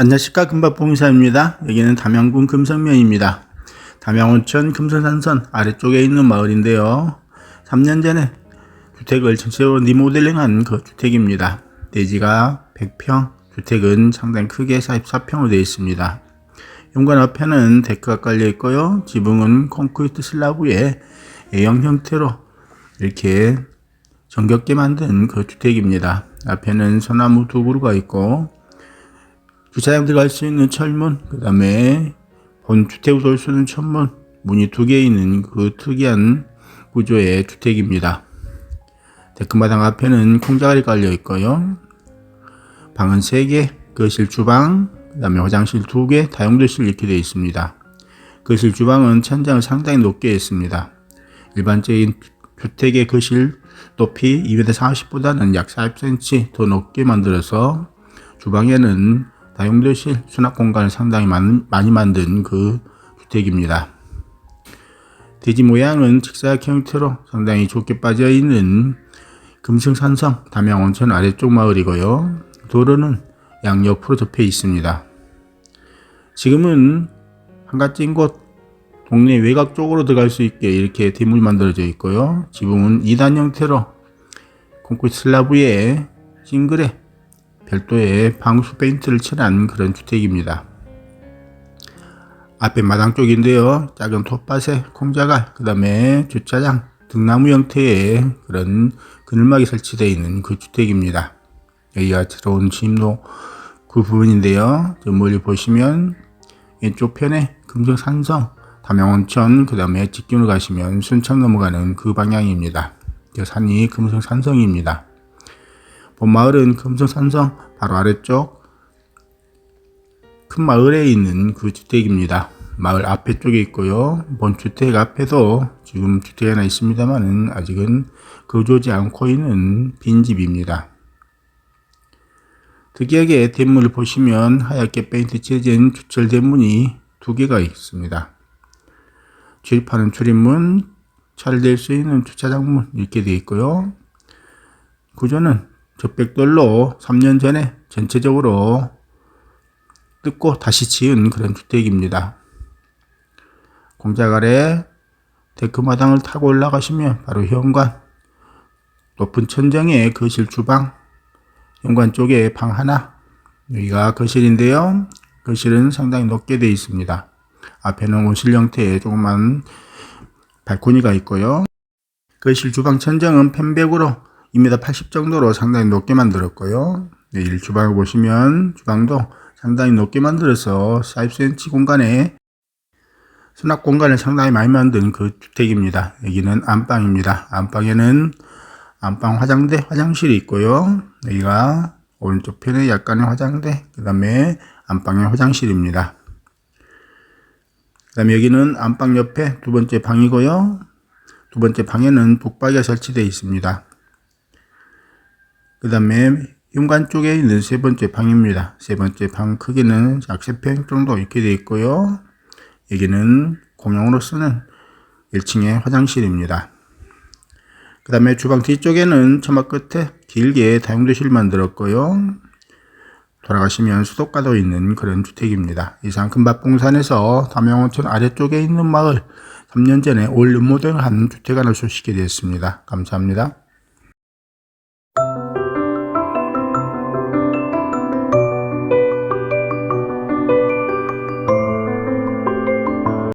안녕하십니까 금박봉사입니다. 여기는 담양군 금성면입니다. 담양온천 금성산선 아래쪽에 있는 마을인데요. 3년 전에 주택을 전체적으로 리모델링한 그 주택입니다. 대지가 100평, 주택은 상당히 크게 44평으로 되어 있습니다. 현관 앞에는 데크가 깔려 있고요. 지붕은 콘크리트 슬라브 위에 A형 형태로 이렇게 정겹게 만든 그 주택입니다. 앞에는 소나무 두 그루가 있고 주차장 들어갈 수 있는 철문, 그 다음에 본 주택으로 돌수 있는 천문, 문이 두 개 있는 그 특이한 구조의 주택입니다. 데크마당 앞에는 콩자갈이 깔려 있고요. 방은 세 개, 거실 주방, 그 다음에 화장실 두 개, 다용도실 이렇게 되어 있습니다. 거실 주방은 천장을 상당히 높게 했습니다. 일반적인 주택의 거실 높이 2m40보다는 약 40cm 더 높게 만들어서 주방에는 다용도실 수납 공간을 상당히 많, 많이 만든 그 주택입니다. 대지 모양은 직사각 형태로 상당히 좋게 빠져 있는 금승산성 담양온천 아래쪽 마을이고요. 도로는 양옆으로 접해 있습니다. 지금은 한가진 곳 동네 외곽 쪽으로 들어갈 수 있게 이렇게 대물 만들어져 있고요. 지붕은 2단 형태로 콘크리트 슬라브에 싱글에 별도의 방수 페인트를 칠한 그런 주택입니다. 앞에 마당 쪽인데요. 작은 톱밭에 콩자갈, 그 다음에 주차장, 등나무 형태의 그런 그늘막이 설치되어 있는 그 주택입니다. 여기가 들어온 진로 그 부분인데요. 저 멀리 보시면 왼쪽 편에 금성산성, 담양온천, 그 다음에 직진으로 가시면 순창 넘어가는 그 방향입니다. 저 산이 금성산성입니다. 본 마을은 금성산성 바로 아래쪽 큰 마을에 있는 그 주택입니다. 마을 앞에 쪽에 있고요. 본 주택 앞에도 지금 주택이 하나 있습니다만은 아직은 거주하지 않고 있는 빈집입니다. 특이하게 대문을 보시면 하얗게 페인트 칠해진 주철 대문이 두 개가 있습니다. 출입하는 출입문, 차를 댈 수 있는 주차장문 이렇게 되어 있고요. 구조는 적백돌로 3년 전에 전체적으로 뜯고 다시 지은 그런 주택입니다. 공작 아래 데크마당을 타고 올라가시면 바로 현관, 높은 천정에 거실 주방, 현관 쪽에 방 하나, 여기가 거실인데요. 거실은 상당히 높게 되어 있습니다. 앞에는 온실 형태의 조그만 발코니가 있고요. 거실 주방 천정은 펜백으로 2m 80 정도로 상당히 높게 만들었고요. 네, 일 주방을 보시면 주방도 상당히 높게 만들어서 40cm 공간에 수납 공간을 상당히 많이 만든 그 주택입니다. 여기는 안방입니다. 안방에는 안방 화장대, 화장실이 있고요. 여기가 오른쪽 편에 약간의 화장대, 그 다음에 안방의 화장실입니다. 그 다음에 여기는 안방 옆에 두 번째 방이고요. 두 번째 방에는 북박이가 설치되어 있습니다. 그 다음에 현관 쪽에 있는 세 번째 방입니다. 세 번째 방 크기는 약 3평 정도 이렇게 되어 있고요. 여기는 공용으로 쓰는 1층의 화장실입니다. 그 다음에 주방 뒤쪽에는 처마 끝에 길게 다용도실 만들었고요. 돌아가시면 수도가도 있는 그런 주택입니다. 이상 금박봉산에서 담양원천 아래쪽에 있는 마을 3년 전에 올 리모델한 주택 하나 소식이 되었습니다. 감사합니다.